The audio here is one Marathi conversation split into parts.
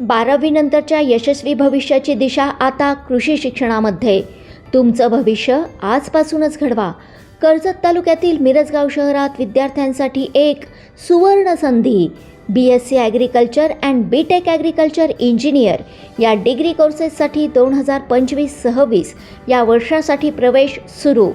बारावीनंतरच्या यशस्वी भविष्याची दिशा आता कृषी शिक्षणामध्ये. तुमचं भविष्य आजपासूनच घडवा. कर्जत तालुक्यातील मिरजगाव शहरात विद्यार्थ्यांसाठी एक सुवर्ण संधी. B S C agriculture and B tech agriculture engineer या डिग्री कोर्सेससाठी दोन हजार पंचवीस सव्वीस या वर्षासाठी प्रवेश सुरू.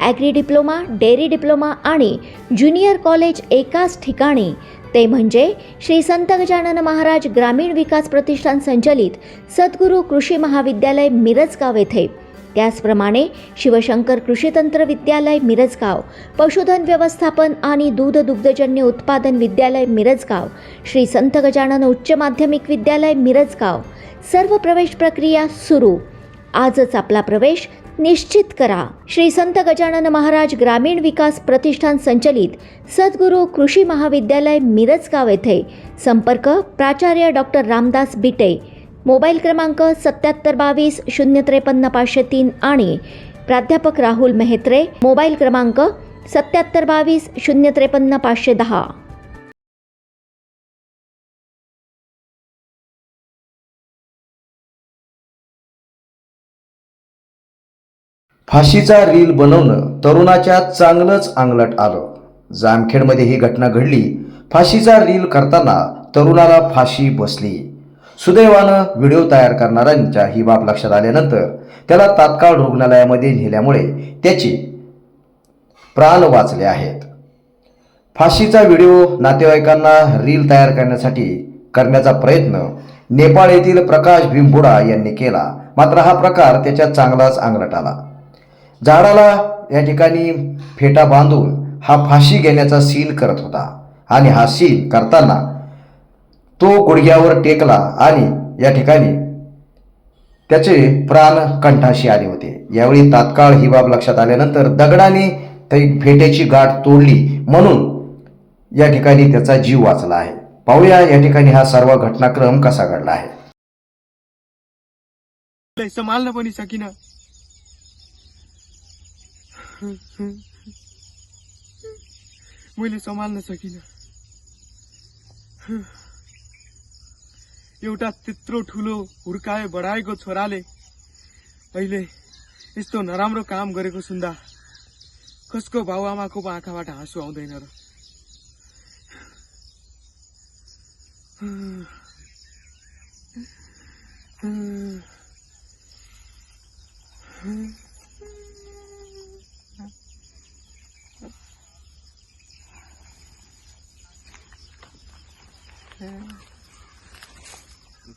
ॲग्री डिप्लोमा डेअरी डिप्लोमा आणि ज्युनियर कॉलेज एकाच ठिकाणी. ते म्हणजे श्री संत गजानन महाराज ग्रामीण विकास प्रतिष्ठान संचलित सद्गुरू कृषी महाविद्यालय मिरजगाव येथे. त्याचप्रमाणे शिवशंकर कृषी तंत्र विद्यालय मिरजगाव पशुधन व्यवस्थापन आणि दूध दुग्धजन्य उत्पादन विद्यालय मिरजगाव श्री संत गजानन उच्च माध्यमिक विद्यालय मिरजगाव. सर्व प्रवेश प्रक्रिया सुरू. आजच आपला प्रवेश निश्चित करा. श्री संत गजानन महाराज ग्रामीण विकास प्रतिष्ठान संचलित सद्गुरू कृषी महाविद्यालय मिरजगाव येथे. संपर्क प्राचार्य डॉक्टर रामदास बिटे. मोबाईल क्रमांक सत्याहत्तर बावीस शून्य त्रेपन्न पाचशे तीन आणि प्राध्यापक राहुल मेहत्रे. मोबाईल क्रमांक सत्याहत्तर बावीस शून्य त्रेपन्न पाचशे दहा. फाशीचा रील बनवणं तरुणाच्या चांगलंच अंगलट आलं. जामखेडमध्ये ही घटना घडली. फाशीचा रील करताना तरुणाला फाशी बसली. सुदैवानं व्हिडिओ तयार करणाऱ्यांच्या ही बाब लक्षात आल्यानंतर त्याला तात्काळ रुग्णालयामध्ये नेल्यामुळे त्याचे प्राण वाचले आहेत. फाशीचा व्हिडिओ नातेवाईकांना रील तयार करण्यासाठी करण्याचा प्रयत्न नेपाळ येथील प्रकाश भिंबुडा यांनी केला. मात्र हा प्रकार त्याच्या चांगलाच अंगलट आला. झाडाला या ठिकाणी फेटा बांधून हा फाशी घेण्याचा सीन करत होता. आणि हा सीन करताना तो गुडघ्यावर टेकला आणि या ठिकाणी त्याचे प्राण कंठाशी आले होते. यावेळी तात्काळ ही बाब लक्षात आल्यानंतर दगडाने ती फेट्याची गाठ तोडली म्हणून या ठिकाणी त्याचा जीव वाचला आहे. पाहूया या ठिकाणी हा सर्व घटनाक्रम कसा घडला आहे. मैले सम्हाल्न सकिनँ। एउटा त्यत्रो ठुलो हुर्काए बढाएको छोराले अहिले यस्तो नराम्रो काम गरेको सुन्दा कसको बाबुआमाको पो आँखाबाट हाँसु आउँदैन र।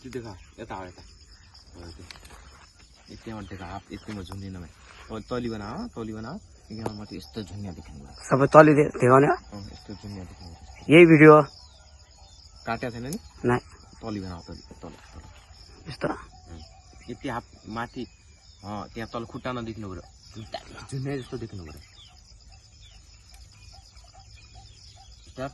तिथे का यता हो, यता. यति म्हणते का आप यतिमा झुन्डिन भाइ अब तली बनाऊ तली यहाँ माथि यस्तो झुन्या देख्नु भयो सबै तलि दे- देखाउने हो? अँ, यस्तो झुन्या देख्नु भयो यही भिडियो काटेको छैन नि नै? तली बनाऊ तली तल तल. यस्तो यति हात माथि अँ, त्यहाँ तल खुट्टा नदेख्नु पऱ्यो झुन्या जस्तो देख्नु पऱ्यो स्टार्ट